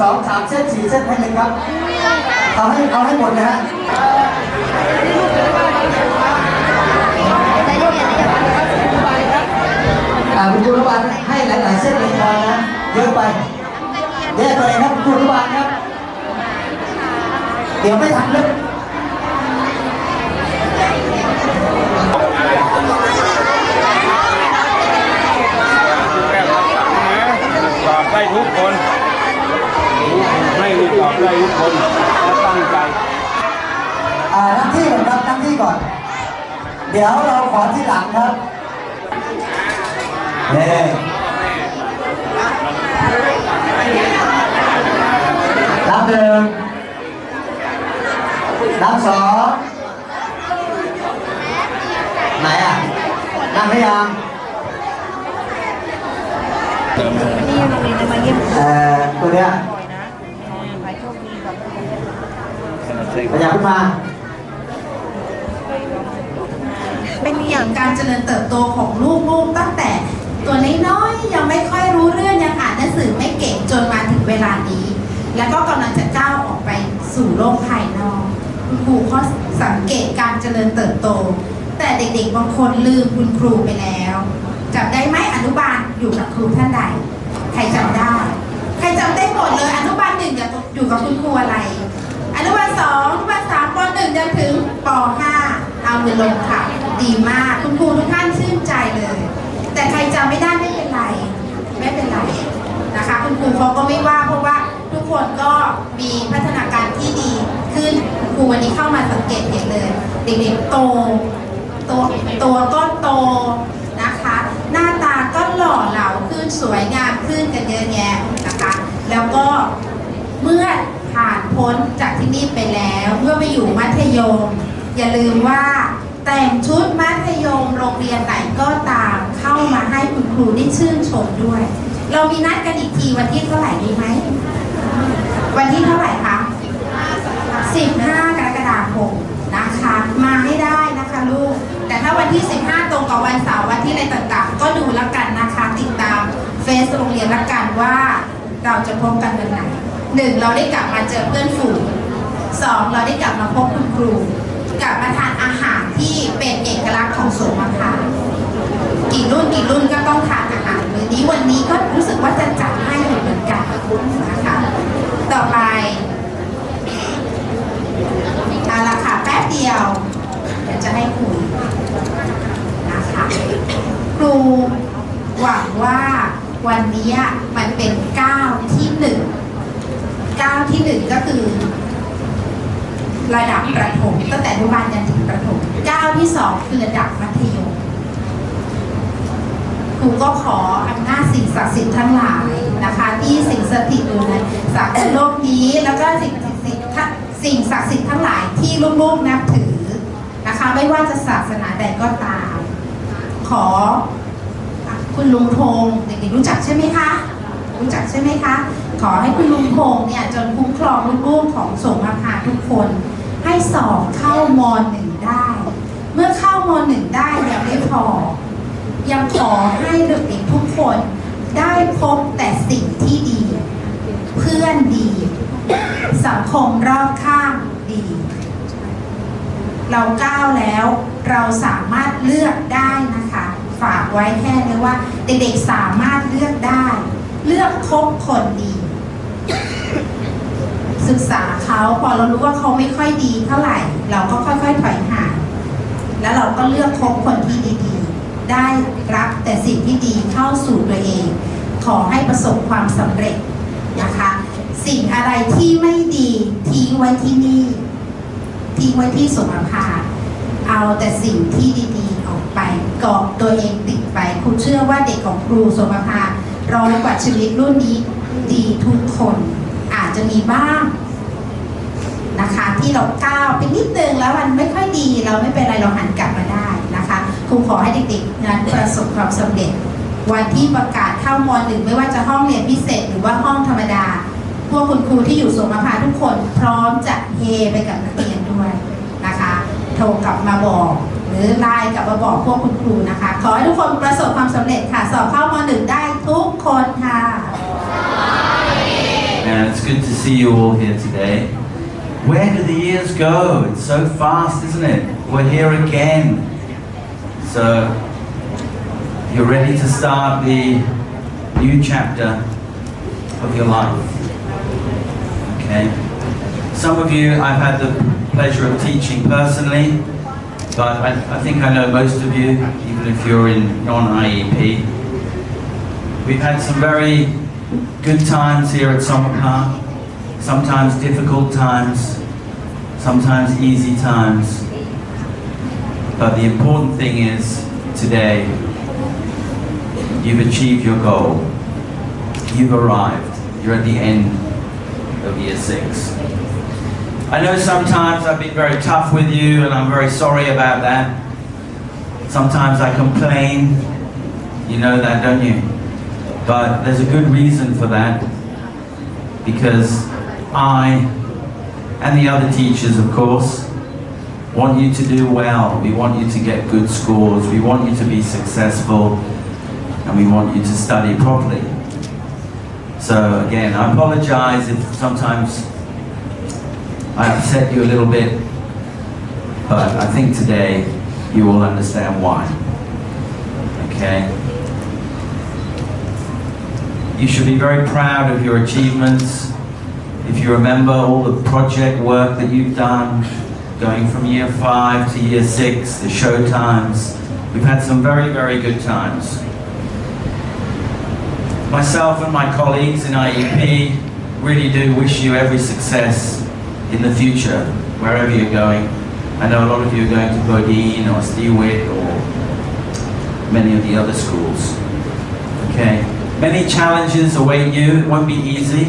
สองสามเส้นสี่เส้นให้เลยครับเอาให้เอาให้หมดนะฮะอ่าคุณครูอนุบาลให้หลายๆเส้นเลยพอนะเยอะไปแยกตัวเองครับคุณครูอนุบาลครับ เดี๋ยวไม่ทันเลยแก้วรับสั่งนะตอบได้ทุกคน ไม่มีตอบได้ทุกคนและตั้งใจอ่านั่งที่ก่อนครับนั่งที่ก่อน เดี๋ยวเราขอที่หลังครับเน่นับหนึ่งนับสองไหนอะ นั่งหรือยังนี่โรงเรียนจะมาเยี่ยมเอ่อตัวเนี้ย บ่อยนะขายโชคดีกับ ขยับขึ้นมา เป็นออย่าย่างงการเจริญเติบโตของลูกๆตั้งแต่ ตัวน้อยๆยังไม่ค่อยรู้เรื่องยังอ่านหนังสือไม่เก่งจนมาถึงเวลานี้ แล้วก็กำลังจะก้าวออกไปสู่โลกภายนอกคุณครูเขาสังเกตการเจริญเติบโต แต่เด็กๆบางคนลืมคุณครูไปแล้วจับได้ไหมอนุบาลอยู่กับครูท่านใด ใครจำได้ ใครจำได้หมดเลยอนุบาลหนึ่งอยู่กับคุณครูอะไรอ นุบาลสองอนุบาลสามปหนึ่งจนถึงปห้าเอามือลงค่ะ ดีมาก คุณครูทุกท่านชื่นใจเลย แต่ใครจำไม่ได้ไม่เป็นไร ไม่เป็นไรนะคะ คุณครูเขาก็ไม่ว่าเพราะว่าทุกคนก็มีพัฒนาการที่ดีขึ้นครูวันนี้เข้ามาสังเกตเห็นเลยเด็กๆโตตัวตัวก็โตนะคะ หน้าตาก็หล่อเหลาขึ้นสวยงามขึ้นกันเยอะแยะนะคะ แล้วก็เมื่อ ผ่านพ้นจากที่นี่ไปแล้ว เมื่อไปอยู่มัธยม อย่าลืมว่าแต่งชุดมัธยมโรงเรียนไหนก็ตามเข้ามาให้คุณครูได้ชื่นชมด้วย เรามีนัดกันอีกทีวันที่เท่าไหร่ดีไหม วันที่เท่าไหร่คะ15 กรกฎาคมนะคะ มาให้ได้นะคะลูก แต่ถ้าวันที่ 15 ตรงกับวันเสาร์วันที่อะไรต่างๆ ก็ดูแล้วกันนะคะ ติดตามเฟซโรงเรียนละกันว่าเราจะพบกันวันไหน หนึ่งเราได้กลับมาเจอเพื่อนฝูงสองเราได้กลับมาพบคุณครู กลับมาทานอาหารที่เป็นเอกลักษณ์ของสวนมะพร้าวกี่รุ่นกี่รุ่นก็ต้องทานอาหารมื้อนี้วันนี้ก็รู้สึกว่าจะจัดให้เหมือนกันนะคะต่อไปเอาละค่ะแป๊บเดียวเดี๋ยวจะให้คุยนะคะครูหวังว่าวันนี้มันเป็นก้าวที่หนึ่ง ก้าวที่หนึ่งก็คือ ระดับประถมตั้งแต่อนุบาลยันถึงประถมก้าวที่สองคือระดับมัธยมครูก็ขออำนาจสิ่งศักดิ์สิทธิ์ทั้งหลายนะคะ ที่สิ่งสถิตอยู่ในสังคโลกนี้แล้วก็สิ่งศักดิ์สิทธิ์ทั้งสิ่งศักดิ์สิทธิ์ทั้งหลายที่ลูกๆนับถือนะคะ ไม่ว่าจะศาสนาใดก็ตาม ขอคุณลุงพงษ์เด็กๆรู้จักใช่ไหมคะ รู้จักใช่ไหมคะ ขอให้คุณลุงพงษ์เนี่ยจนคุ้มครองลูกๆของสงฆ์มาพาทุกคน ให้สอบเข้ามอหนึ่งได้ เมื่อเข้ามอหนึ่งได้ยังไม่พอ ยังขอให้เด็กๆทุกคนได้พบแต่สิ่งที่ดี เพื่อนดี สังคมรอบข้างดี เราก้าวแล้วเราสามารถเลือกได้นะคะ ฝากไว้แค่นี้ว่า เด็กๆสามารถเลือกได้ เลือกคบคนดี ศึกษาเขาพอเรารู้ว่าเขาไม่ค่อยดีเท่าไหร่ เราก็ค่อยๆถอยห่างแล้วเราก็เลือกคบคนที่ดีๆ ได้รับแต่สิ่งที่ดีเข้าสู่ตัวเอง ขอให้ประสบความสำเร็จนะคะ สิ่งอะไรที่ไม่ดีทิ้งไว้ที่นี่ทิ้งไว้ที่สมภารเอาแต่สิ่งที่ดีๆออกไปเกาะตัวเองติดไปครูเชื่อว่าเด็กของครูสมภาร ร้อยกว่าชีวิตรุ่นนี้ดีทุกคนอาจจะมีบ้างนะคะที่เราก้าวไปนิดนึงแล้วมันไม่ค่อยดีเราไม่เป็นไรเราหันกลับมาได้นะคะครูขอให้เด็กๆนั้นประสบความสำเร็จ วันที่ประกาศเข้ามอหนึ่งไม่ว่าจะห้องเรียนพิเศษ หรือว่าห้องธรรมดา พวกคุณครูที่อยู่สวนมะพร้าวทุกคน พร้อมจะเฮไปกับนักเรียนด้วยนะคะโทรกลับมาบอก หรือไลน์กลับมาบอกพวกคุณครูนะคะ ขอให้ทุกคนประสบความสำเร็จค่ะสอบเข้ามอหนึ่งได้ ทุกคนค่ะ And it's good to see you all here today. Where do the years go? It's so fast, isn't it? We're here again. So, you're ready to start the new chapter of your life. Okay? Some of you I've had the pleasure of teaching personally, but I, I think I know most of you, even if you're in non IEP. We've had some very good times here at Summer Park, sometimes difficult times, sometimes easy times. But the important thing is today, you've achieved your goal. You've arrived. You're at the end of year six. I know sometimes I've been very tough with you, and I'm very sorry about that. Sometimes I complain. You know that, don't you? But there's a good reason for that because I and the other teachers, of course, want you to do well. We want you to get good scores. We want you to be successful and we want you to study properly. So, again, I apologize if sometimes I upset you a little bit, but I think today you will understand why. Okay? You should be very proud of your achievements. If you remember all the project work that you've done, going from year five to year six, the show times, we've had some very, very good times. Myself and my colleagues in IEP really do wish you every success in the future, wherever you're going. I know a lot of you are going to Bodine or Stewick or many of the other schools. Okay. Many challenges await you. It won't be easy.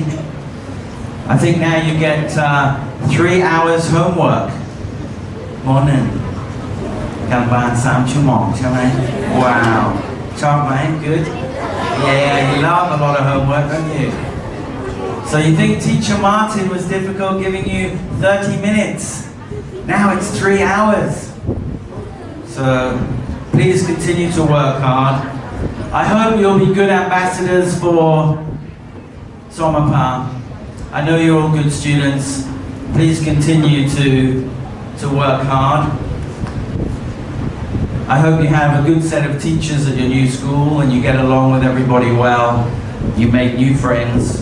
I think now you get uh, three hours homework. Morning. การบ้านสามชั่วโมงใช่ไหม Wow. ชอบไหม Good. Yeah, you love a lot of homework, don't you? So you think Teacher Martin was difficult giving you 30 minutes? Now it's three hours. So please continue to work hard. I hope you'll be good ambassadors for Somapa. I know you're all good students. Please continue to, to work hard. I hope you have a good set of teachers at your new school and you get along with everybody well. You make new friends.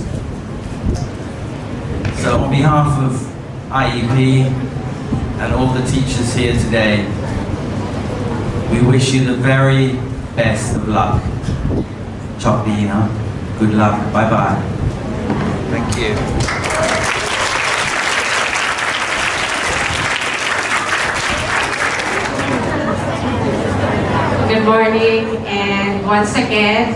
So on behalf of IEP and all the teachers here today, we wish you the very best of luck. Chok Di, huh? Good luck. Bye bye. Thank you. Good morning, and once again,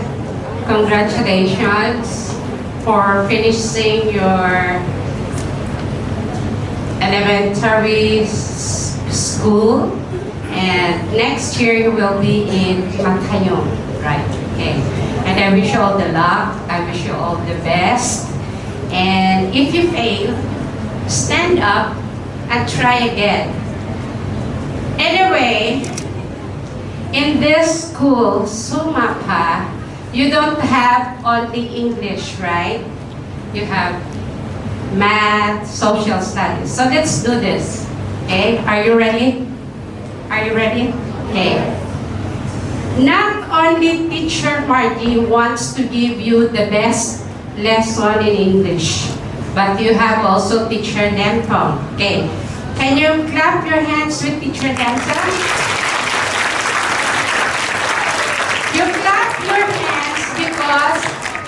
congratulations for finishing your elementary school. And next year you will be in Matayong, right? Okay. And I wish you all the luck. I wish you all the best. And if you fail, stand up and try again. Anyway, in this school, Sumapa, you don't have only English, right? You have math, social studies. So let's do this. Okay, are you ready? Are you ready? Okay. Not only teacher Marty wants to give you the best lesson in English, but you have also teacher Denton. Okay. Can you clap your hands with teacher Denton? You clap your hands because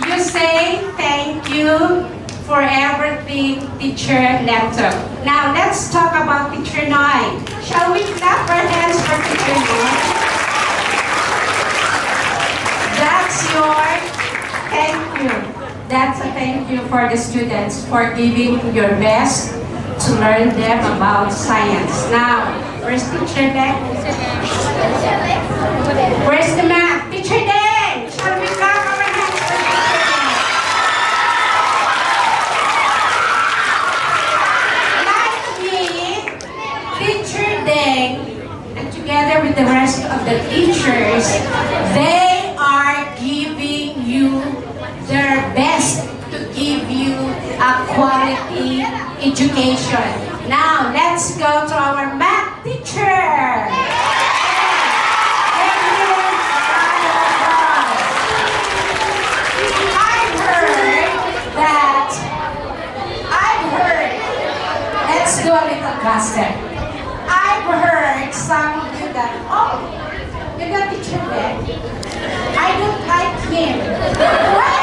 you say thank you for everything, Teacher Lepto. Now let's talk about Teacher Noy. Shall we clap our hands for Teacher Noy? That's your thank you. That's a thank you for the students for giving your best to learn them about science. Now, where's Teacher Beck? Where's the math? Teacher Dan! Shall we clap our hands for Teacher Dan? their best to give you a quality education. Now, let's go to our math teacher. I heard that, I heard, let's do a little. I've heard some of you that, oh, you're not teacher Ben. I don't like him. Why?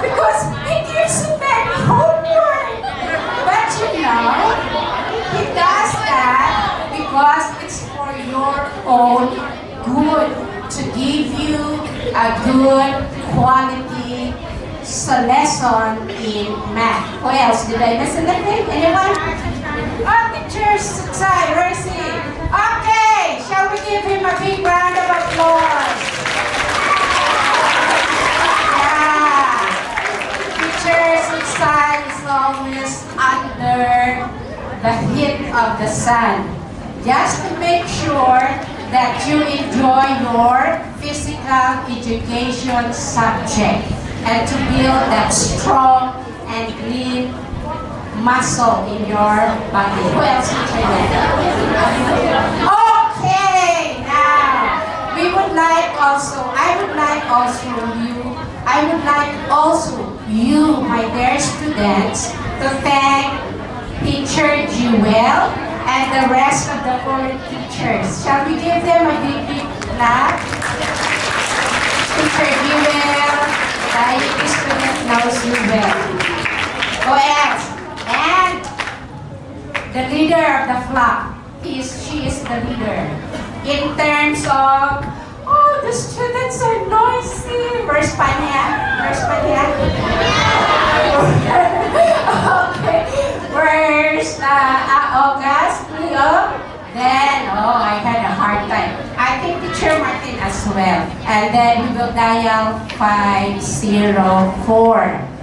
Because he gives me many homework. But you know, he does that because it's for your own good, to give you a good quality lesson in math. Who else? Did I miss anything? Anyone? Oh, teacher side, where is he? Okay, shall we give him a big round of applause? Yeah. Teachers is always under the heat of the sun. Just to make sure that you enjoy your physical education subject and to build that strong and lean muscle in your body. Who else teacher Okay, now we would like also, I would like also you, I would like also you, my dear students, to thank teacher Jewel and the rest of the foreign teachers. Shall we give them a big, big clap? Teacher Jewel, dahil the student knows you well. Who else? And the leader of the flock. Is she is the leader. In terms of oh the students are noisy. Where's Panya? Where's Panya? Okay. Where's uh, uh, August? Leo? Then oh I had a hard time. I think teacher Martin as well. And then we will dial 504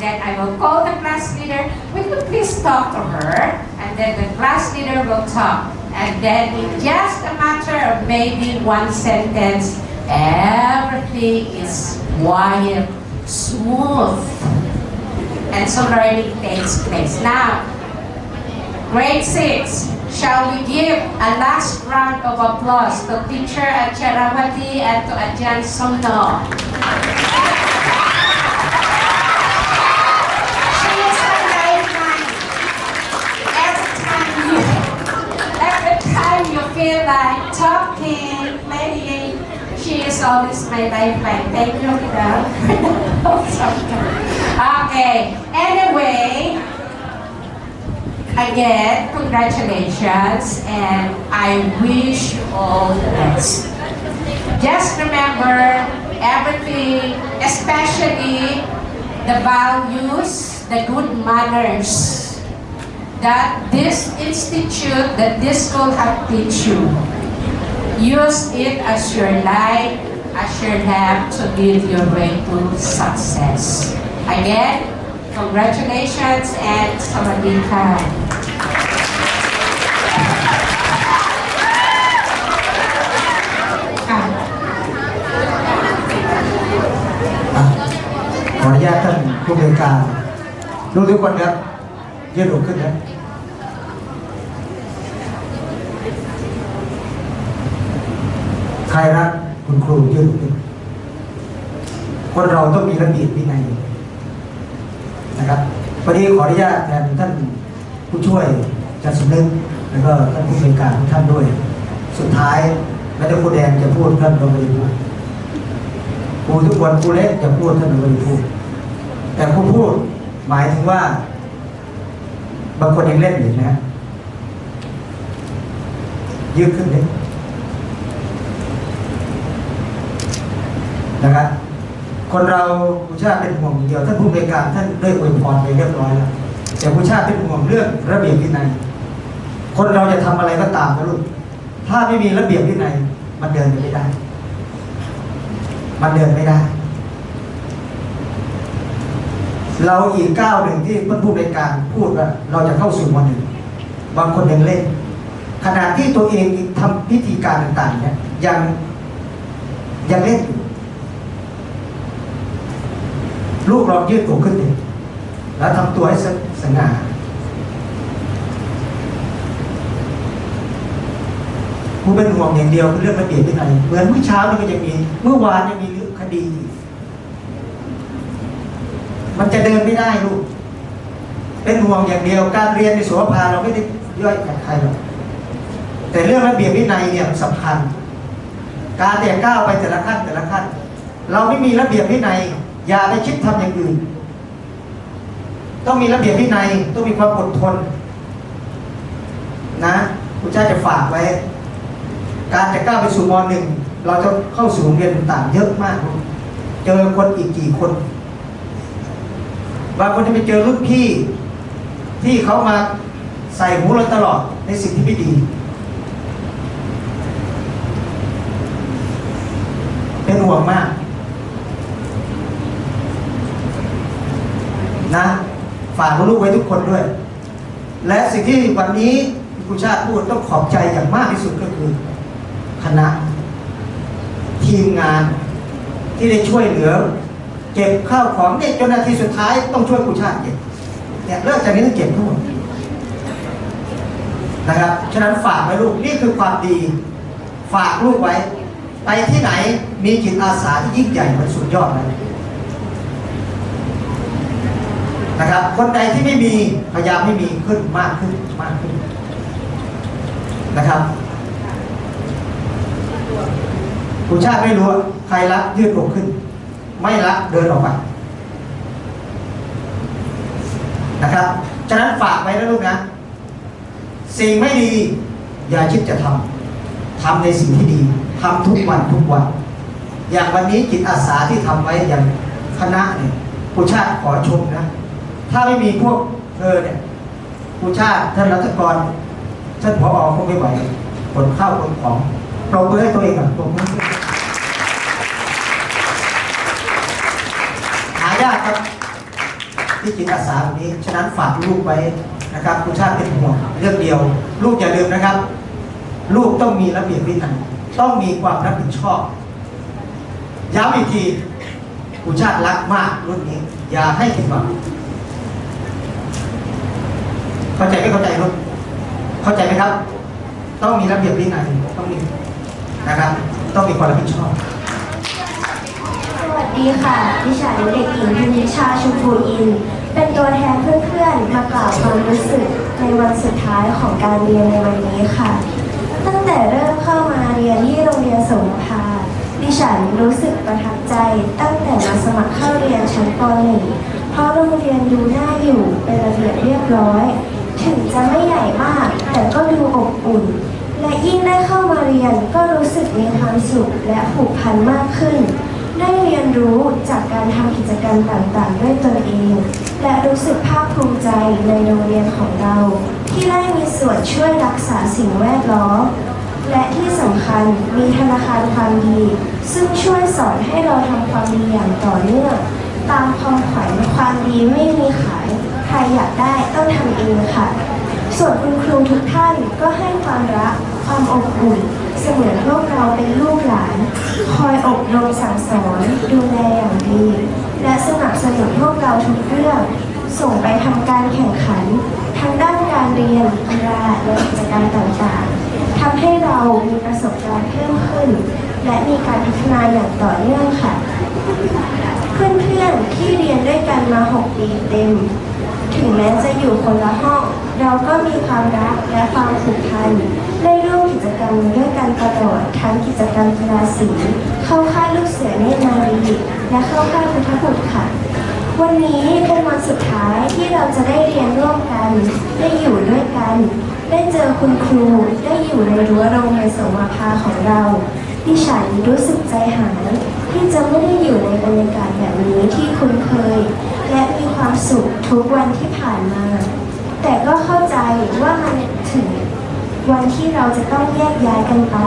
and then I will call the class leader. Will you please talk to her? And then the class leader will talk. And then in just a matter of maybe one sentence, everything is quiet, smooth. And so learning takes place. Now, grade 6, shall we give a last round of applause to teacher at Charavati and to Ajahn Somno? Feel like talking, playing, she is always my lifeline. Thank you, girl. okay. Anyway, again, congratulations, and I wish you all the best. Just remember everything, especially the values, the good manners that this institute, that this school have teach you. Use it as your light, as your lamp to lead your way to success. Again, congratulations and sawadee Ah. อ่ะขออนุญาตท่านผู้บริการรู้ทุกคนครับ ยืดอกขึ้นครับใครรักคุณครูยืดอกขึ้นคนเราต้องมีระเบียบวินัยนะครับวันนี้ขออนุญาตแทนท่านผู้ช่วยจัดสำนึกแล้วก็ท่านผู้บริการท่านด้วย สุดท้ายไม่ได้ครูแดงจะพูดท่านเราไม่ได้พูดครูทุกคนครูเล็กจะพูดท่านไม่ได้พูดแต่ครูพูดหมายถึงว่า บางคนยังเล่นอยู่นะยืดขึ้นเลยนะครับคนเราผู้ชาติเป็นห่วงอย่างเดียวท่านผู้บริการท่านได้อวยพรไปเรียบร้อยแล้วแต่ผู้ชาติเป็นห่วงเรื่องระเบียบวินัยคนเราจะทำอะไรก็ตามนะลูกถ้าไม่มีระเบียบวินัยมันเดินไม่ได้ มันเดินไม่ได้ เราอีกก้าวหนึ่งที่ท่านผู้บริการพูดว่าเราจะเข้าสู่วันหนึ่งบางคนยังเล่น ขณะที่ตัวเองทำพิธีการต่างๆเนี่ยยังยังเล่นอยู่ลูกลองยืดตัวขึ้นดิแล้วทำตัวให้สสง่าครูเป็นห่วงอย่างเดียวคือเรื่องระเบียบวินัยเหมือนเมื่อเช้านี่ก็ยังมี เมื่อวานยังมีเรื่องคดีอีก มันจะเดินไม่ได้ลูกเป็นห่วงอย่างเดียวการเรียนในสุวภาเราไม่ได้ย่อยกับใครหรอกแต่เรื่องระเบียบวินัยเนี่ยสำคัญ การแต่ก้าวไปแต่ละขั้นแต่ละขั้น เราไม่มีระเบียบวินัย อย่าไปคิดทำอย่างอื่น ต้องมีระเบียบวินัยต้องมีความอดทน นะคุณเจ้าจะฝากไว้ การจะก้าวไปสู่มหนึ่งเราจะเข้าสู่โรงเรียนต่างเยอะมาก เจอคนอีกกี่คน บางคนจะไปเจอรุ่นพี่ที่เขามาใส่หูเราตลอดในสิ่งที่ไม่ดี เป็นห่วงมาก นะฝากลูกไว้ทุกคนด้วย และสิ่งที่วันนี้คุณชาติพูดต้องขอบใจอย่างมากที่สุดก็คือ คณะ ทีมงานที่ได้ช่วยเหลือ เก็บข้าวของเนี่ยจนนาทีสุดท้ายต้องช่วยคุณชาติเก็บเนี่ยเลิกจากนี้ต้องเก็บทั้งหมดนะครับฉะนั้นฝากไว้ลูกนี่คือความดี ฝากลูกไว้ ไปที่ไหนมีจิตอาสาที่ยิ่งใหญ่มันสุดยอดเลยนะครับ คนใดที่ไม่มีพยายามให้มีขึ้นมากขึ้นมากขึ้นนะครับคุณชาติไม่รู้ใครรักยืดอกขึ้น ไม่รักเดินออกไปนะครับ ฉะนั้นฝากไว้นะลูกนะ สิ่งไม่ดี อย่าคิดจะทำทำในสิ่งที่ดีทำทุกวันทุกวัน อย่างวันนี้จิตอาสาที่ทำไว้อย่างคณะเนี่ยผู้ชาติขอชมนะ ถ้าไม่มีพวกเธอเนี่ยผู้ชาติท่านรัฐกรท่านผอคงไม่ไหวขนข้าวขนของปรบมือให้ตัวเองก่อนปรบมืายากครับที่จิตอาสาแบบนี้ ฉะนั้นฝากลูกไว้นะครับคุณชาติเป็นห่วงเรื่องเดียว ลูกอย่าลืมนะครับ ลูกต้องมีระเบียบวินัยต้องมีความรับผิดชอบย้ำอีกทีคุณชาติรักมากรุ่นนี้ อย่าให้ผิดหวังเข้าใจไม่เข้าใจลูกเข้าใจไหมครับ ต้องมีระเบียบวินัยต้องมีนะครับ ต้องมีความรับผิดชอบ ดีค่ะ ดิฉันเด็กหญิงธนิชาชุมพูอิน เป็นตัวแทนเพื่อนๆ มากล่าวความรู้สึกในวันสุดท้ายของการเรียนในวันนี้ค่ะ ตั้งแต่เริ่มเข้ามาเรียนที่โรงเรียนสงภาดิฉันรู้สึกประทับใจตั้งแต่มาสมัครเข้าเรียนชั้นป .1 เพราะโรงเรียนดูน่าอยู่เป็นระเบียบเรียบร้อย ถึงจะไม่ใหญ่มาก แต่ก็ดูอบอุ่น และยิ่งได้เข้ามาเรียนก็รู้สึกมีความสุขและผูกพันมากขึ้น ได้เรียนรู้จากการทำกิจกรรมต่างๆ ด้วยตนเอง และรู้สึกภาคภูมิใจในโรงเรียนของเรา ที่ได้มีส่วนช่วยรักษาสิ่งแวดล้อม และที่สำคัญมีธนาคารความดี ซึ่งช่วยสอนให้เราทำความดีอย่างต่อเนื่องตามคำขวัญความดีไม่มีขาย ใครอยากได้ต้องทำเองค่ะ ส่วนคุณครูทุกท่านก็ให้ความรัก ความอบอุ่น เสมือนพวกเราเป็นลูกหลาน คอยอบรมสั่งสอนดูแลอย่างดี และสนับสนุนพวกเราทุกเรื่อง ส่งไปทำการแข่งขันทั้งด้านการเรียนกีฬาและกิจกรรมต่างๆทำให้เรามีประสบการณ์เพิ่มขึ้น และมีการพัฒนาอย่างต่อเนื่องค่ะ เพื่อนๆที่เรียนด้วยกันมา 6 ปีเต็ม ถึงแม้จะอยู่คนละห้อง เราก็มีความรักและความผูกพันได้ร่วมกิจกรรมด้วยกันตลอดทั้งกิจกรรมกีฬาสีเข้าค่ายลูกเสือเนตรนารีและเข้าค่ายพุทธบุตรค่ะ วันนี้เป็นวันสุดท้ายที่เราจะได้เรียนร่วมกัน ได้อยู่ด้วยกัน ได้เจอคุณครูได้อยู่ในรั้วโรงเรียนสมภาของเราดิฉันรู้สึกใจหายที่จะไม่ได้อยู่ในบรรยากาศแบบนี้ที่คุ้นเคย และมีความสุขทุกวันที่ผ่านมา แต่ก็เข้าใจว่ามันถึงวันที่เราจะต้องแยกย้ายกันไป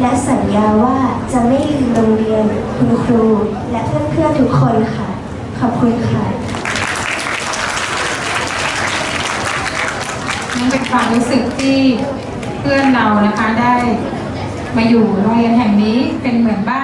และสัญญาว่าจะไม่ลืมโรงเรียนคุณครู และเพื่อนๆทุกคนค่ะ ขอบคุณค่ะนั่นเป็นความรู้สึกที่เพื่อนเรานะคะได้มาอยู่โรงเรียนแห่งนี้เป็นเหมือนบ้าน